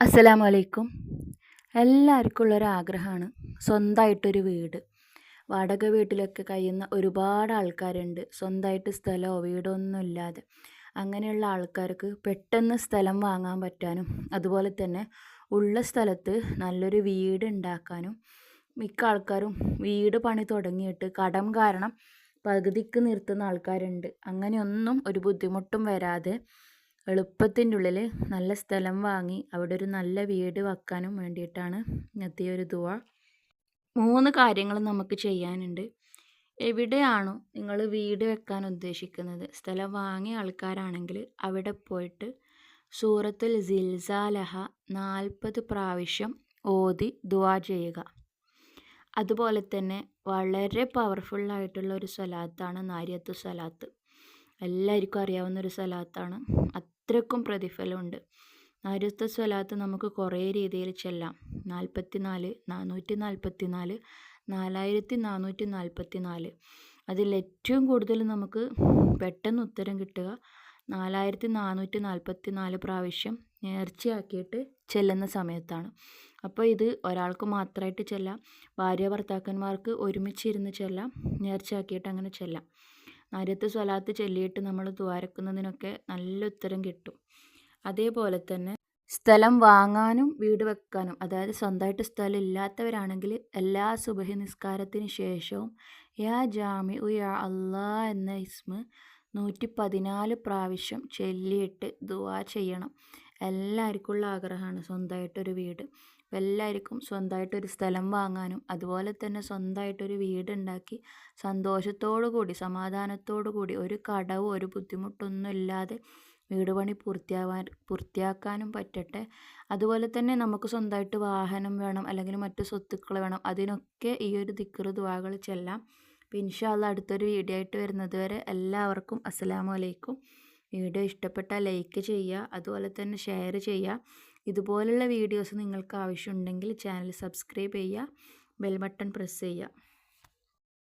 അസ്സലാമു അലൈക്കും എല്ലാവർക്കും ഉള്ളൊരു ആഗ്രഹമാണ് സ്വന്തമായിട്ടൊരു വീട്. വാടക വീട്ടിലൊക്കെ കഴിയുന്ന ഒരുപാട് ആൾക്കാരുണ്ട്. സ്വന്തമായിട്ട് സ്ഥലമോ വീടോ ഒന്നും ഇല്ലാതെ അങ്ങനെയുള്ള ആൾക്കാർക്ക് പെട്ടെന്ന് സ്ഥലം വാങ്ങാൻ പറ്റാനും അതുപോലെ തന്നെ ഉള്ള സ്ഥലത്ത് നല്ലൊരു വീട് ഉണ്ടാക്കാനും മിക്ക ആൾക്കാരും വീട് പണി തുടങ്ങിയിട്ട് കടം കാരണം പകുതിക്ക് നിർത്തുന്ന ആൾക്കാരുണ്ട്. അങ്ങനെയൊന്നും ഒരു ബുദ്ധിമുട്ടും വരാതെ എളുപ്പത്തിന്റെ നല്ല സ്ഥലം വാങ്ങി അവിടെ ഒരു നല്ല വീട് വെക്കാനും വേണ്ടിയിട്ടാണ് ഇന്നത്തെ ഒരു ദുവ. മൂന്ന് കാര്യങ്ങൾ നമുക്ക് ചെയ്യാനുണ്ട്. എവിടെയാണോ നിങ്ങൾ വീട് വെക്കാൻ ഉദ്ദേശിക്കുന്നത് സ്ഥലം വാങ്ങിയ ആൾക്കാരാണെങ്കിൽ അവിടെ പോയിട്ട് സൂറത്തുൽ ജിൽസാലഹ നാൽപ്പത് പ്രാവശ്യം ഓതി ദുവാ ചെയ്യുക. അതുപോലെ തന്നെ വളരെ പവർഫുള്ളായിട്ടുള്ള ഒരു സ്വലാത്താണ് നാരിയത്തു സ്വലാത്ത്. എല്ലാവർക്കും അറിയാവുന്ന ഒരു സ്വലാത്താണ്. അത്രക്കും പ്രതിഫലമുണ്ട്. നാരുത്ത സ്വലാത്ത് നമുക്ക് കുറേ രീതിയിൽ ചെല്ലാം. നാൽപ്പത്തി നാല് നാനൂറ്റി നാൽപ്പത്തി നാല് നാലായിരത്തി നാനൂറ്റി നാൽപ്പത്തി നാല് അതിലേറ്റവും കൂടുതൽ നമുക്ക് പെട്ടെന്ന് ഉത്തരം കിട്ടുക നാലായിരത്തി നാനൂറ്റി നാൽപ്പത്തി നാല് പ്രാവശ്യം നേർച്ചയാക്കിയിട്ട് ചെല്ലുന്ന സമയത്താണ്. അപ്പോൾ ഇത് ഒരാൾക്ക് മാത്രമായിട്ട് ചെല്ലാം ഭാര്യ ഭർത്താക്കന്മാർക്ക് ഒരുമിച്ചിരുന്ന് ചെല്ലാം നേർച്ചയാക്കിയിട്ട് അങ്ങനെ ചെല്ലാം. നാര്യത്ത് സ്വലാത്ത് ചൊല്ലിയിട്ട് നമ്മൾ ദ്വാരക്കുന്നതിനൊക്കെ നല്ല ഉത്തരം കിട്ടും. അതേപോലെ തന്നെ സ്ഥലം വാങ്ങാനും വീട് വെക്കാനും അതായത് സ്വന്തമായിട്ട് സ്ഥലം ഇല്ലാത്തവരാണെങ്കിൽ എല്ലാ സുബഹി നിസ്കാരത്തിന് ശേഷവും യാ ജാമി ഉ യാ അള്ളാ എന്ന ഇസ്മ നൂറ്റി പതിനാല് പ്രാവശ്യം ചൊല്ലിയിട്ട് ദുവാ ചെയ്യണം. എല്ലാവർക്കുള്ള ആഗ്രഹമാണ് സ്വന്തമായിട്ടൊരു വീട്. എല്ലാവർക്കും സ്വന്തമായിട്ടൊരു സ്ഥലം വാങ്ങാനും അതുപോലെ തന്നെ സ്വന്തമായിട്ടൊരു വീടുണ്ടാക്കി സന്തോഷത്തോടു കൂടി സമാധാനത്തോടു കൂടി ഒരു കടവും ഒരു ബുദ്ധിമുട്ടൊന്നും ഇല്ലാതെ വീട് പണി പൂർത്തിയാവാൻ പൂർത്തിയാക്കാനും പറ്റട്ടെ. അതുപോലെ തന്നെ നമുക്ക് സ്വന്തമായിട്ട് വാഹനം വേണം അല്ലെങ്കിൽ മറ്റു സ്വത്തുക്കൾ വേണം അതിനൊക്കെ ഈ ഒരു ദിക്കറ് ദുവാകൾ ചെല്ലാം. അപ്പോൾ ഇൻഷാല്ല അടുത്തൊരു വീഡിയോ ആയിട്ട് വരുന്നത് വരെ എല്ലാവർക്കും അസ്സലാമു അലൈക്കും. വീഡിയോ ഇഷ്ടപ്പെട്ടാൽ ലൈക്ക് ചെയ്യുക അതുപോലെ തന്നെ ഷെയർ ചെയ്യുക. ഇതുപോലുള്ള വീഡിയോസ് നിങ്ങൾക്ക് ആവശ്യമുണ്ടെങ്കിൽ ചാനൽ സബ്സ്ക്രൈബ് ചെയ്യുക ബെൽ ബട്ടൺ പ്രസ് ചെയ്യുക.